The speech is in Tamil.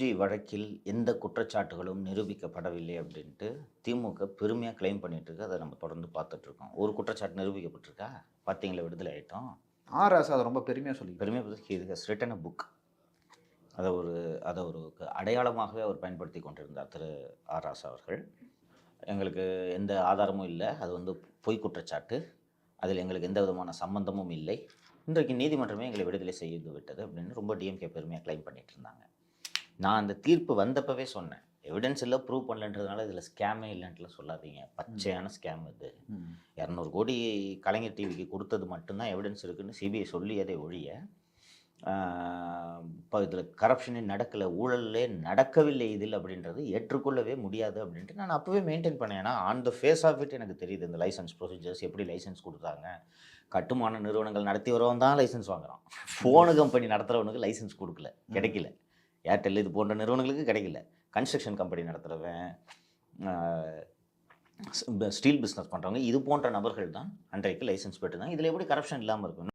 ஜி வழக்கில் எந்த குற்றச்சாட்டுகளும் நிரூபிக்கப்படவில்லை அப்படின்ட்டு திமுக பெருமையாக க்ளைம் பண்ணிட்டு இருக்கு அதை நம்ம தொடர்ந்து பார்த்துட்டு இருக்கோம் ஒரு குற்றச்சாட்டு நிரூபிக்கப்பட்டிருக்கா? பார்த்தீங்களா விடுதலை ஆயிட்டோம். ஆர் ராசா அதை ரொம்ப பெருமையாக சொல்லி பெருமையாக இது ரிட்டன் புக் அதை ஒரு அதை ஒரு அடையாளமாகவே அவர் பயன்படுத்தி கொண்டிருந்தார் திரு ஆர் ராசா அவர்கள். எங்களுக்கு எந்த ஆதாரமும் இல்லை. அது வந்து பொய் குற்றச்சாட்டு. அதில் எங்களுக்கு எந்த விதமான சம்பந்தமும் இல்லை. இன்றைக்கு நீதிமன்றமே எங்களை விடுதலை செய்து விட்டது அப்படின்னு ரொம்ப டிஎம்கே பெருமையாக க்ளைம் பண்ணிட்டு இருந்தாங்க நான் அந்த தீர்ப்பு வந்தப்பவே சொன்னேன். எவிடன்ஸ் இல்லை ப்ரூவ் பண்ணலன்றதுனால இதில் ஸ்கேமே இல்லைன்ட்டுலாம் சொல்லாதீங்க. பச்சையான ஸ்கேம் இது. இரநூறு கோடி கலைஞர் டிவிக்கு கொடுத்தது மட்டும்தான் எவிடன்ஸ் இருக்குன்னு சிபிஐ சொல்லியதை ஒழிய இப்போ இதில் கரப்ஷனே நடக்கலை ஊழலே நடக்கவில்லை இதில் அப்படின்றது ஏற்றுக்கொள்ளவே முடியாது அப்படின்ட்டு நான் அப்போவே மெயின்டைன் பண்ணேன். ஏன்னா on the face of it எனக்கு தெரியுது இந்த லைசன்ஸ் ப்ரொசீஜர்ஸ் எப்படி லைசன்ஸ் கொடுத்தாங்க. கட்டுமான நிறுவனங்கள் நடத்தி வரவன் தான் லைசன்ஸ் வாங்குறான். ஃபோனு கம்பெனி நடத்துகிறவனுக்கு லைசன்ஸ் கொடுக்கல. கிடைக்கல. ஏர்டெல் இது போன்ற நிறுவனங்களுக்கு கிடைக்கல. கன்ஸ்ட்ரக்ஷன் கம்பெனி நடத்துகிறவன் ஸ்டீல் பிஸ்னஸ் பண்ணுறவங்க இது போன்ற நபர்கள் தான் அன்றைக்கு லைசன்ஸ் பெற்று தான் இதில் எப்படி கரப்ஷன் இல்லாமல் இருக்கும்